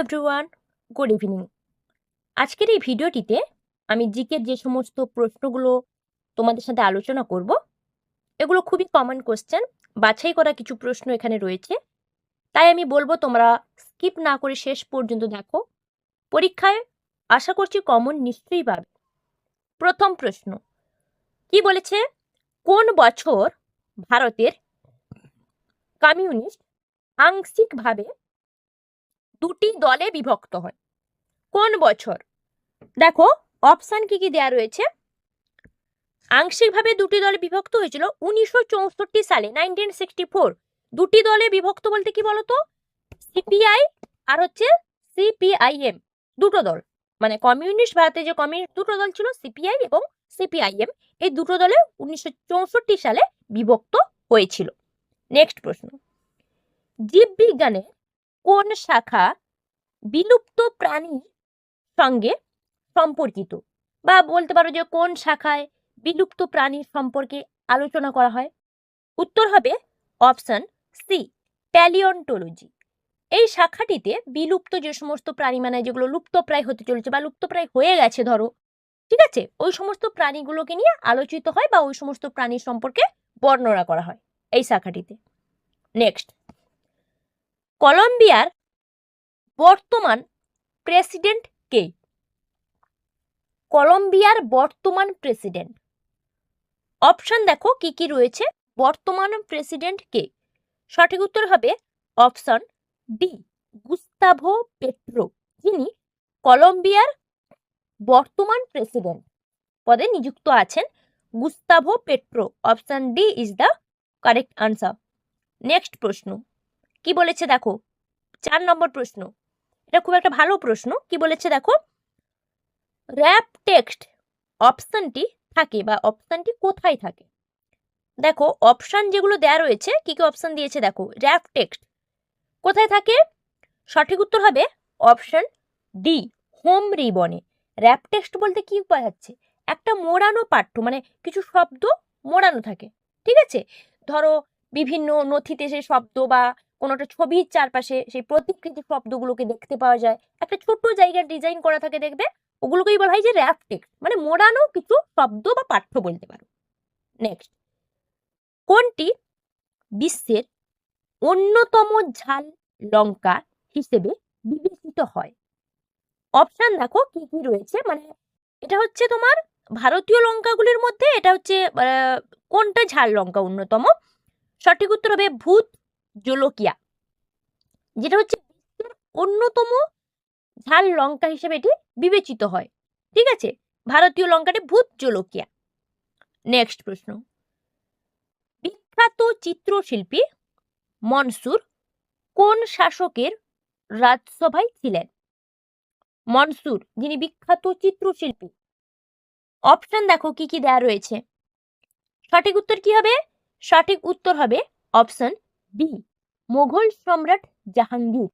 Everyone good evening আজকের এই ভিডিওটিতে আমি জিকের যে সমস্ত প্রশ্নগুলো তোমাদের সাথে আলোচনা করব, এগুলো খুবই কমন কোশ্চেন বাছাই করা কিছু প্রশ্ন এখানে রয়েছে। তাই আমি বলব তোমরা স্কিপ না করে শেষ পর্যন্ত দেখো। পরীক্ষায় আশা করছি কমন নিশ্চয়ই পাবে। প্রথম প্রশ্ন, কি বলেছে? কোন বছর ভারতের কমিউনিস্ট আংশিকভাবে দুটি দলে বিভক্ত হয়। কোন বছর? দেখো অপশান কি কি দেয়া রয়েছে? আংশিকভাবে দুটি দলে বিভক্ত হয়েছিল উনিশশো চৌষট্টি সালে নাইনটিন সিক্সটি ফোর দুটি দলে বিভক্ত বলতে কি বলতো? সিপিআই আর হচ্ছে সিপিআইএম দুটো দল। মানে কমিউনিস্ট ভারতে যে কমিউনিস্ট দুটো দল ছিল সিপিআই এবং সিপিআইএম এই দুটো দলে উনিশশো চৌষট্টি সালে বিভক্ত হয়েছিল। নেক্সট প্রশ্ন। জীববিজ্ঞানের কোন শাখা বিলুপ্ত প্রাণীর সঙ্গে সম্পর্কিত? বা বলতে পারো যে কোন শাখায় বিলুপ্ত প্রাণীর সম্পর্কে আলোচনা করা হয়? উত্তর হবে অপশন সি প্যালিওন্টোলজি এই শাখাটিতে বিলুপ্ত যে সমস্ত প্রাণী মানে যেগুলো লুপ্তপ্রায় হতে চলেছে বা লুপ্তপ্রায় হয়ে গেছে, ধরো, ঠিক আছে? ওই সমস্ত প্রাণীগুলোকে নিয়ে আলোচিত হয় বা ওই সমস্ত প্রাণীর সম্পর্কে বর্ণনা করা হয় এই শাখাটিতে। নেক্সট কলম্বিয়ার বর্তমান প্রেসিডেন্ট কে? কলম্বিয়ার বর্তমান প্রেসিডেন্ট। অপশন দেখো, কি কি রয়েছে? বর্তমান প্রেসিডেন্ট কে? সঠিক উত্তর হবে অপশন ডি, গুস্তাভো পেট্রো। যিনি কলম্বিয়ার বর্তমান প্রেসিডেন্ট। পদে নিযুক্ত আছেন Gustavo Petro. Option D is the correct answer. Next প্রশ্ন। কি বলেছে দেখো? চার নম্বর প্রশ্ন। এটা খুব একটা ভালো প্রশ্ন। কি বলেছে দেখো? র্যাপ টেক্সট অপশানটি থাকে বা অপশানটি কোথায় থাকে? দেখো, অপশান যেগুলো দেয়া রয়েছে, কি কি অপশান দিয়েছে দেখো? Wrap text. কোথায় থাকে? সঠিক উত্তর হবে অপশান ডি, হোম রিবনে। র্যাপ টেক্সট বলতে কি বোঝাচ্ছে? একটা মোড়ানো পাঠ্য মানে কিছু শব্দ মোড়ানো থাকে। ঠিক আছে? ধরো, বিভিন্ন নথিতে সেই শব্দ বা কোনো একটা ছবির চারপাশে সেই প্রতিকৃতি শব্দগুলোকে দেখতে পাওয়া যায়। একটা ছোট্ট জায়গার ডিজাইন করা থাকে দেখবে, ওগুলোকেই বলা হয় যে র্যাপ মানে মোড়ানো কিছু শব্দ বা পাঠ্য বলতে পারো। নেক্সট কোনটি বিশ্বের অন্যতম ঝাল লঙ্কা হিসেবে বিবেচিত হয়? অপশান দেখো, কি কি রয়েছে? মানে এটা হচ্ছে তোমার ভারতীয় লঙ্কাগুলির মধ্যে, এটা হচ্ছে কোনটা ঝাল লঙ্কা অন্যতম? সঠিক উত্তর হবে ভূত জোলকিয়া, যেটা হচ্ছে বিশ্বের অন্যতম ঝাল লঙ্কা হিসেবে এটি বিবেচিত হয়। ঠিক আছে? ভারতীয় লঙ্কাটি ভূত জোলকিয়া। নেক্সট প্রশ্ন। বিখ্যাত চিত্রশিল্পী মনসুর কোন শাসকের রাজসভায় ছিলেন? মনসুর, যিনি বিখ্যাত চিত্রশিল্পী। অপশন দেখো কি কি দেয়া রয়েছে। সঠিক উত্তর কি হবে? সঠিক উত্তর হবে অপশন বি মোগল সম্রাট জাহাঙ্গীর।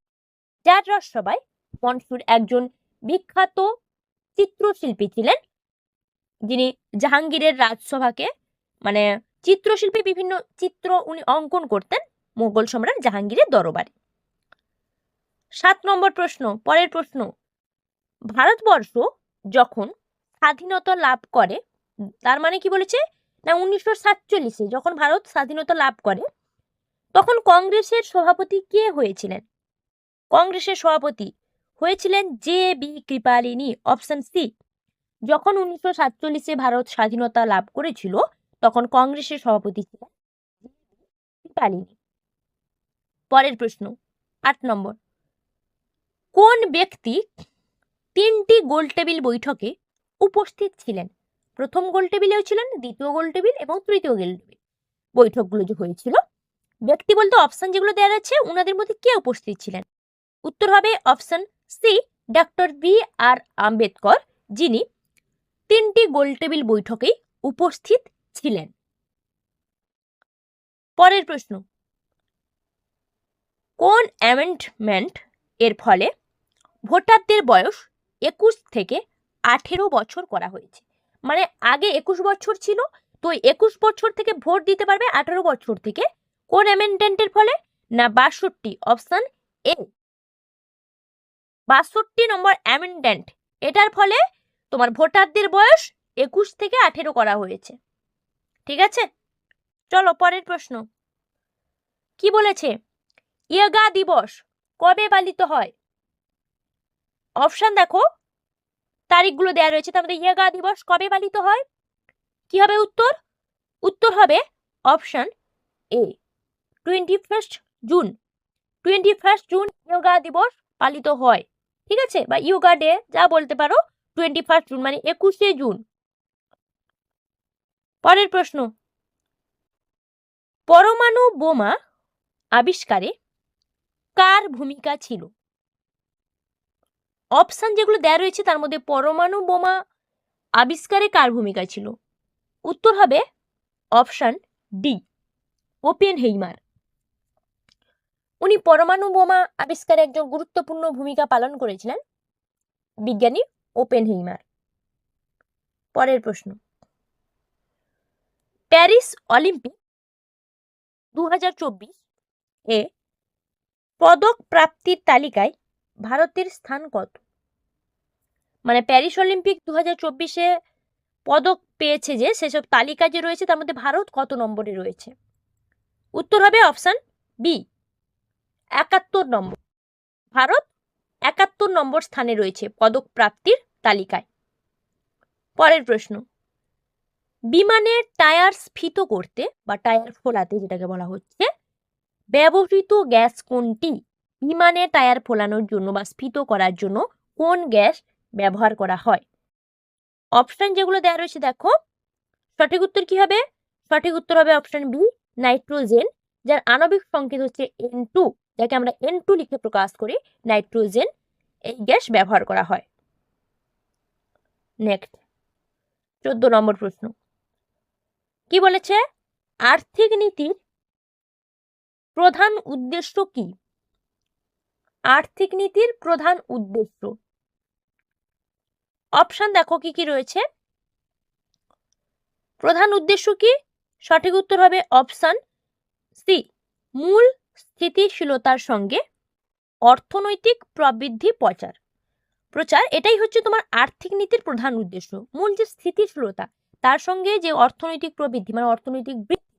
যার রাজসভায় মনসুর একজন বিখ্যাত চিত্রশিল্পী ছিলেন। যিনি জাহাঙ্গীরের রাজসভাকে মানে চিত্রশিল্পী বিভিন্ন চিত্র উনি অঙ্কন করতেন মোগল সম্রাট জাহাঙ্গীরের দরবারে। সাত নম্বর প্রশ্ন, পরের প্রশ্ন। ভারতবর্ষ যখন স্বাধীনতা লাভ করে, তার মানে কি বলেছে? না, উনিশশো সাতচল্লিশে যখন ভারত স্বাধীনতা লাভ করে তখন কংগ্রেসের সভাপতি কে হয়েছিলেন? কংগ্রেসের সভাপতি হয়েছিলেন J B Kripalani, option C. যখন উনিশশো সাতচল্লিশে ভারত স্বাধীনতা লাভ করেছিল, তখন কংগ্রেসের সভাপতি ছিলেন কৃপালিনী। পরের প্রশ্ন, আট নম্বর। কোন ব্যক্তি তিনটি গোলটেবিল বৈঠকে উপস্থিত ছিলেন? প্রথম গোলটেবিলেও ছিলেন, দ্বিতীয় গোলটেবিল এবং তৃতীয় গোলটেবিল বৈঠকগুলো যে হয়েছিল ব্যক্তি বলতে অপশন যেগুলো দেওয়া আছে ওনাদের মধ্যে কে উপস্থিত ছিলেন? উত্তর হবে option C doctor B R Ambedkar, যিনি তিনটি গোলটেবিল বৈঠকেই উপস্থিত ছিলেন। পরের প্রশ্ন, কোন অ্যামেন্ডমেন্ট এর ফলে ভোটারদের বয়স একুশ থেকে আঠেরো বছর করা হয়েছে? মানে আগে একুশ বছর ছিল, তো একুশ বছর থেকে ভোট দিতে পারবে, আঠেরো বছর থেকে কোন অ্যামেন্ডমেন্টের ফলে? না বাষট্টি? অপশান এ বাষট্টি নম্বর অ্যামেন্ডেন্ট এটার ফলে তোমার ভোটারদের বয়স একুশ থেকে আঠেরো করা হয়েছে। ঠিক আছে? চলো পরের প্রশ্ন। কি বলেছে? ইয়োগা দিবস কবে পালিত হয়? অপশান দেখো। তারিখগুলো দেওয়া রয়েছে, তার মধ্যে ইয়োগা দিবস কবে পালিত হয়? কি হবে উত্তর? উত্তর হবে option A twenty first June twenty first June yoga দিবস পালিত হয়। ঠিক আছে? বা ইয়োগা ডে যা বলতে পারো টোয়েন্টি ফার্স্ট জুন মানে একুশে জুন পরের প্রশ্ন। পরমাণু বোমা আবিষ্কারে কার ভূমিকা ছিল? অপশান যেগুলো দেওয়া রয়েছে, তার মধ্যে পরমাণু বোমা আবিষ্কারে কার ভূমিকা ছিল? উত্তর হবে অপশান ডি ওপেন হেইমার উনি পরমাণু বোমা আবিষ্কারে একজন গুরুত্বপূর্ণ ভূমিকা পালন করেছিলেন। বিজ্ঞানী ওপেন হেইমার। পরের প্রশ্ন। প্যারিস অলিম্পিক দু হাজার চব্বিশ এ পদক প্রাপ্তির তালিকায় ভারতের স্থান কত? মানে প্যারিস অলিম্পিক দু হাজার চব্বিশে পদক পেয়েছে যে, সেসব তালিকা যে রয়েছে, তার মধ্যে ভারত কত নম্বরে রয়েছে? উত্তর হবে অপশান বি। একাত্তর নম্বর। ভারত একাত্তর নম্বর স্থানে রয়েছে পদক প্রাপ্তির তালিকায়। পরের প্রশ্ন। বিমানের টায়ার স্ফীত করতে বা টায়ার ফোলাতে যেটাকে বলা হচ্ছে, ব্যবহৃত গ্যাস কোনটি? বিমানে টায়ার ফোলানোর জন্য বা স্ফীত করার জন্য কোন গ্যাস ব্যবহার করা হয়? অপশন যেগুলো দেওয়া রয়েছে দেখো। সঠিক উত্তর কি হবে? সঠিক উত্তর হবে অপশন বি, নাইট্রোজেন, যার আণবিক সংকেত হচ্ছে এন টু যাকে আমরা এন টু লিখে প্রকাশ করি, নাইট্রোজেন এই গ্যাস ব্যবহার করা হয়। নেক্সট চোদ্দ নম্বর প্রশ্ন। কি বলেছে? আর্থিক নীতির প্রধান উদ্দেশ্য কি? আর্থিক নীতির প্রধান উদ্দেশ্য। অপশন দেখো কি কি রয়েছে। প্রধান উদ্দেশ্য কি? সঠিক উত্তর হবে অপশন সি মূল স্থিতিশীলতার সঙ্গে অর্থনৈতিক প্রবৃদ্ধি প্রচার। প্রচার এটাই হচ্ছে তোমার আর্থিক নীতির প্রধান উদ্দেশ্য। মূল যে স্থিতিশীলতা, তার সঙ্গে যে অর্থনৈতিক প্রবৃদ্ধি মানে অর্থনৈতিক বৃদ্ধি,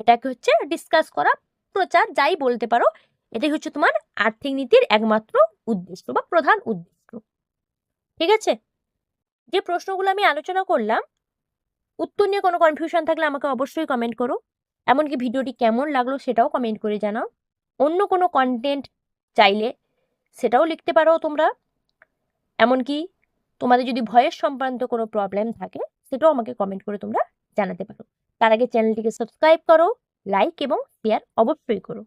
এটাকে হচ্ছে ডিসকাস করা, প্রচার যাই বলতে পারো, এটাই হচ্ছে তোমার আর্থিক নীতির একমাত্র উদ্দেশ্য বা প্রধান উদ্দেশ্য। ঠিক আছে? যে প্রশ্নগুলো আমি আলোচনা করলাম, উত্তর নিয়ে কোনো কনফিউশন থাকলে আমাকে অবশ্যই কমেন্ট করো। এমনকি ভিডিওটি কেমন লাগল সেটাও কমেন্ট করে জানাও। অন্য কোনো কন্টেন্ট চাইলে সেটাও লিখতে পারো তোমরা। এমনকি তোমাদের যদি ভয়েস সংক্রান্ত কোনো প্রবলেম থাকে, সেটাও আমাকে কমেন্ট করে তোমরা জানাতে পারো। তার আগে চ্যানেলটিকে সাবস্ক্রাইব করো লাইক এবং শেয়ার অবশ্যই করো।